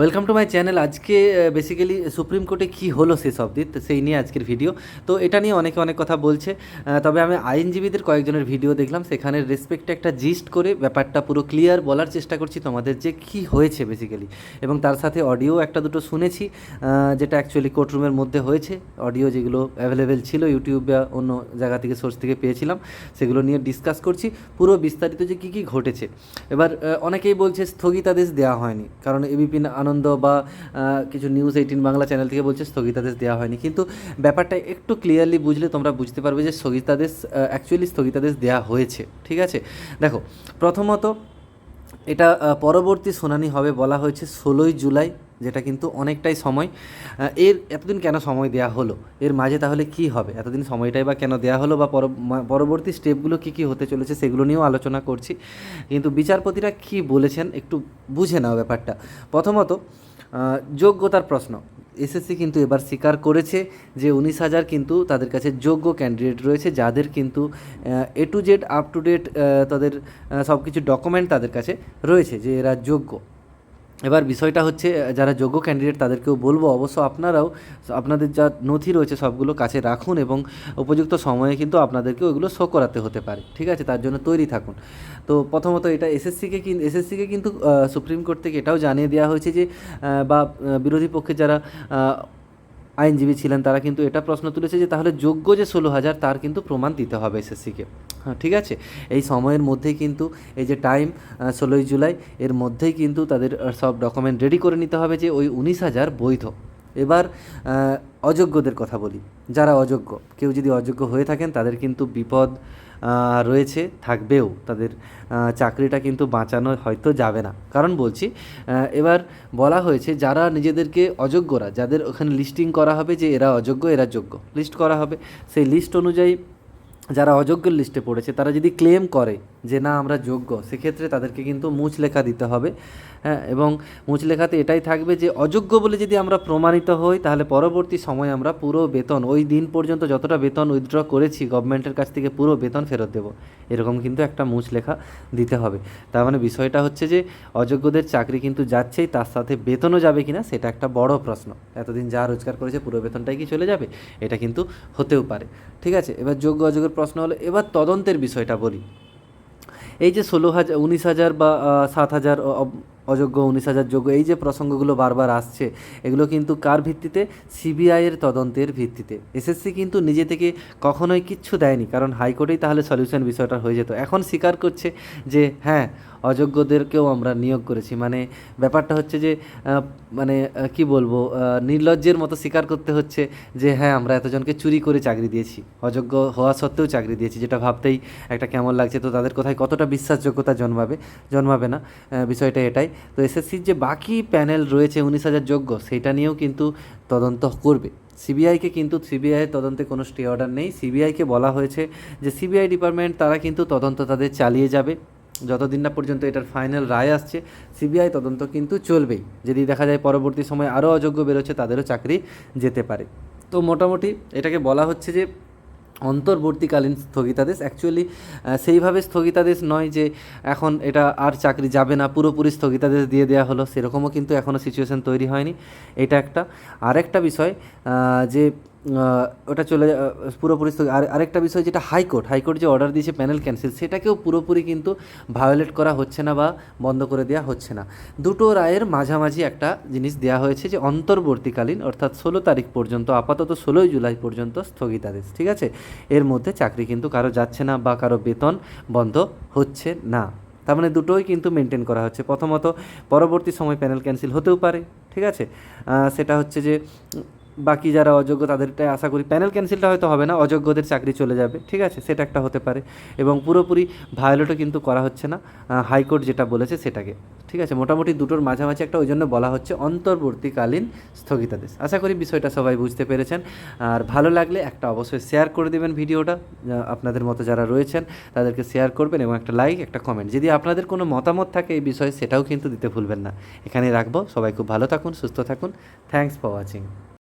Welcome to my channel আজকে basically supreme কোর্টে কী হলো শেষ অবধি? সেই নিয়ে আজকের ভিডিও তো এটা নিয়ে অনেকে অনেক কথা বলছে। তবে আমি আইনজীবীদের কয়েকজনের ভিডিও দেখলাম। সেখানে রেসপেক্টে একটা জিস্ট করে ব্যাপারটা পুরো ক্লিয়ার বলার চেষ্টা করছি তোমাদের যে কী হয়েছে বেসিক্যালি এবং তার সাথে অডিও একটা দুটো শুনেছি যেটা অ্যাকচুয়ালি কোর্টরুমের মধ্যে হয়েছে। অডিও যেগুলো অ্যাভেলেবেল ছিল ইউটিউব বা অন্য জায়গা থেকে সোর্স থেকে পেয়েছিলাম। সেগুলো নিয়ে ডিসকাস করছি। পুরো বিস্তারিত যে কী কী ঘটেছে। এবার অনেকেই বলছে স্থগিতাদেশ দেওয়া হয়নি। কারণ এবিপি আনন্দ বা কিছু নিউজ এইটিন বাংলা চ্যানেল থেকে বলছে স্থগিতাদেশ দেওয়া হয়নি। কিন্তু ব্যাপারটা একটু ক্লিয়ারলি বুঝলে তোমরা বুঝতে পারবে যে স্থগিতাদেশ অ্যাকচুয়ালি স্থগিতাদেশ দেওয়া হয়েছে। ঠিক আছে? দেখো, প্রথমত এটা পরবর্তী শুনানি হবে বলা হয়েছে ষোলোই জুলাই যেটা কিন্তু অনেকটাই সময় এর এতদিন কেন সময় দেওয়া হলো? এর মাঝে তাহলে কি হবে? এতদিন সময়টাই বা কেন দেওয়া হলো বা পর- পরবর্তী স্টেপগুলো কি কি হতে চলেছে সেগুলো নিয়েও আলোচনা করছি। কিন্তু বিচারপতিরা কি বলেছেন একটু বুঝে নাও ব্যাপারটা। প্রথমত যোগ্যতার প্রশ্ন। এসএসসি কিন্তু এবার স্বীকার করেছে যে উনিশ হাজার কিন্তু তাদের কাছে যোগ্য ক্যান্ডিডেট রয়েছে, যাদের কিন্তু A to Z up to date তাদের সব কিছু ডকুমেন্ট তাদের কাছে রয়েছে যে এরা যোগ্য। এবার বিষয়টা হচ্ছে, যারা যোগ্য ক্যান্ডিডেট তাদেরকেও বলব, অবশ্য আপনারাও আপনাদের যা নথি রয়েছে সবগুলো কাছে রাখুন এবং উপযুক্ত সময়ে কিন্তু আপনাদেরকে ওইগুলো শো করাতে হতে পারে, ঠিক আছে? তার জন্য তৈরি থাকুন। তো প্রথমত এটা এসএসসিকে কিন্তু এসএসসিকে কিন্তু সুপ্রিম কোর্ট থেকে এটাও জানিয়ে দেওয়া হয়েছে যে বা বিরোধী পক্ষে যারা আইনজীবী ছিলেন, তারা কিন্তু এটা প্রশ্ন তুলেছে যে তাহলে যোগ্য যে ষোলো হাজার, তার কিন্তু প্রমাণ দিতে হবে এসএসসিকে। হ্যাঁ ঠিক আছে? এই সময়ের মধ্যেই কিন্তু, এই যে টাইম ষোলোই জুলাই, এর মধ্যেই কিন্তু তাদের সব ডকুমেন্ট রেডি করে নিতে হবে যে ওই উনিশ হাজার বৈধ। এবার অযোগ্যদের কথা বলি। যারা অযোগ্য, কেউ যদি অযোগ্য হয়ে থাকেন, তাদের কিন্তু বিপদ রয়েছে, থাকবেও। তাদের চাকরিটা কিন্তু বাঁচানো হয়তো যাবে না। কারণ বলছি এবার বলা হয়েছে, যারা নিজেদেরকে অযোগ্যরা, যাদের ওখানে লিস্টিং করা হবে যে এরা অযোগ্য, এরা যোগ্য। লিস্ট করা হবে। সেই লিস্ট অনুযায়ী যারা অযোগ্যের লিস্টে পড়েছে, তারা যদি ক্লেম করে যে না, আমরা যোগ্য। সেক্ষেত্রে তাদেরকে কিন্তু মুচ লেখা দিতে হবে। হ্যাঁ এবং মুচ লেখাতে এটাই থাকবে যে, অযোগ্য বলে যদি আমরা প্রমাণিত হই, তাহলে পরবর্তী সময় আমরা পুরো বেতন, ওই দিন পর্যন্ত যতটা বেতন উইথড্র করেছি গভর্নমেন্টের কাছ থেকে পুরো বেতন ফেরত দেবো। এরকম কিন্তু একটা মুচ লেখা দিতে হবে। তার মানে বিষয়টা হচ্ছে যে, অযোগ্যদের চাকরি কিন্তু যাচ্ছেই, তার সাথে বেতনও যাবে কিনা, সেটা একটা বড় প্রশ্ন। এতদিন যা রোজগার করেছে, পুরো বেতনটাই কি চলে যাবে? এটা কিন্তু হতেও পারে। ঠিক আছে, এবার যোগ্য অযোগ্যের প্রশ্ন হলো, এবার তদন্তের বিষয়টা বলি। এই যে ষোলো হাজার উনিশ হাজার বা সাত হাজার অযোগ্য, উনিশ হাজার যোগ্য, এই যে প্রসঙ্গগুলো বারবার আসছে, এগুলো কিন্তু কার ভিত্তিতে? সিবিআইয়ের তদন্তের ভিত্তিতে। এসএসসি কিন্তু নিজে থেকে কখনোই কিচ্ছু দেয়নি, কারণ হাইকোর্টেই তাহলে সলিউশন বিষয়টা হয়ে যেত। এখন স্বীকার করছে যে হ্যাঁ অযোগ্যদেরকেও আমরা নিয়োগ করেছি। মানে ব্যাপারটা হচ্ছে যে মানে কি বলব নির্লজ্জের মতো স্বীকার করতে হচ্ছে যে হ্যাঁ আমরা এতজনকে চুরি করে চাকরি দিয়েছি। অযোগ্য হওয়া সত্ত্বেও চাকরি দিয়েছি, যেটা ভাবতেই একটা কেমন লাগছে। তো তাদের কোথায় কতটা বিশ্বাসযোগ্যতা জন্মাবে জন্মাবে না বিষয়টা এটাই। তো এসএসসির যে বাকি প্যানেল রয়েছে উনিশ হাজার যোগ্য সেইটা নিয়েও কিন্তু তদন্ত করবে। সিবিআইকে কিন্তু সিবিআইয়ের তদন্তে কোনো স্টে অর্ডার নেই। সিবিআইকে বলা হয়েছে যে, সিবিআই ডিপার্টমেন্ট, তারা কিন্তু তদন্ত তাদের চালিয়ে যাবে। যতদিন না পর্যন্ত এটার ফাইনাল রায় আসছে সিবিআই তদন্ত কিন্তু চলবেই। যদি দেখা যায় পরবর্তী সময় আরও অযোগ্য বেরোচ্ছে, তাদেরও চাকরি যেতে পারে। তো মোটামুটি এটাকে বলা হচ্ছে যে, অন্তর্বর্তীকালীন স্থগিতাদেশ। অ্যাকচুয়ালি সেইভাবে স্থগিতাদেশ নয় যে, এখন এটা আর চাকরি যাবে না, পুরোপুরি স্থগিতাদেশ দিয়ে দেওয়া হলো, সেরকমও কিন্তু এখনও সিচুয়েশন তৈরি হয়নি। এটা একটা। আরেকটা বিষয় যে ওটা চলে পুরোপুরি আর আরেকটা বিষয় যেটা হাইকোর্ট হাইকোর্ট যে অর্ডার দিয়েছে প্যানেল ক্যান্সেল সেটাকেও পুরোপুরি কিন্তু ভায়োলেট করা হচ্ছে না বা বন্ধ করে দেওয়া হচ্ছে না। দুটো রায়ের মাঝামাঝি একটা জিনিস দেওয়া হয়েছে যে অন্তর্বর্তীকালীন, অর্থাৎ ষোলো তারিখ পর্যন্ত, আপাতত ষোলোই জুলাই পর্যন্ত স্থগিতাদেশ, ঠিক আছে? এর মধ্যে চাকরি কিন্তু কারও যাচ্ছে না বা কারও বেতন বন্ধ হচ্ছে না। তার মানে দুটোই কিন্তু মেনটেন করা হচ্ছে। প্রথমত, পরবর্তী সময় প্যানেল ক্যান্সেল হতেও পারে, ঠিক আছে? সেটা হচ্ছে যে বাকি যারা অযোগ্য তাদেরটাই আশা করি প্যানেল ক্যান্সেলটা হয়তো হবে না, অযোগ্যদের চাকরি চলে যাবে, ঠিক আছে? সেটা একটা হতে পারে। এবং পুরোপুরি ভায়োলেটও কিন্তু করা হচ্ছে না হাইকোর্ট যেটা বলেছে সেটাকে, ঠিক আছে? মোটামুটি দুটোর মাঝামাঝি একটা ওই জন্য বলা হচ্ছে অন্তর্বর্তীকালীন স্থগিতাদেশ। আশা করি বিষয়টা সবাই বুঝতে পেরেছেন। আর ভালো লাগলে একটা অবশ্যই শেয়ার করে দেবেন ভিডিওটা আপনাদের মতো যারা রয়েছেন, তাদেরকে শেয়ার করবেন এবং একটা লাইক একটা কমেন্ট যদি আপনাদের কোনো মতামত থাকে এই বিষয়ে, সেটাও কিন্তু দিতে ভুলবেন না। এখানেই রাখব। সবাই খুব ভালো থাকুন, সুস্থ থাকুন। Thanks for watching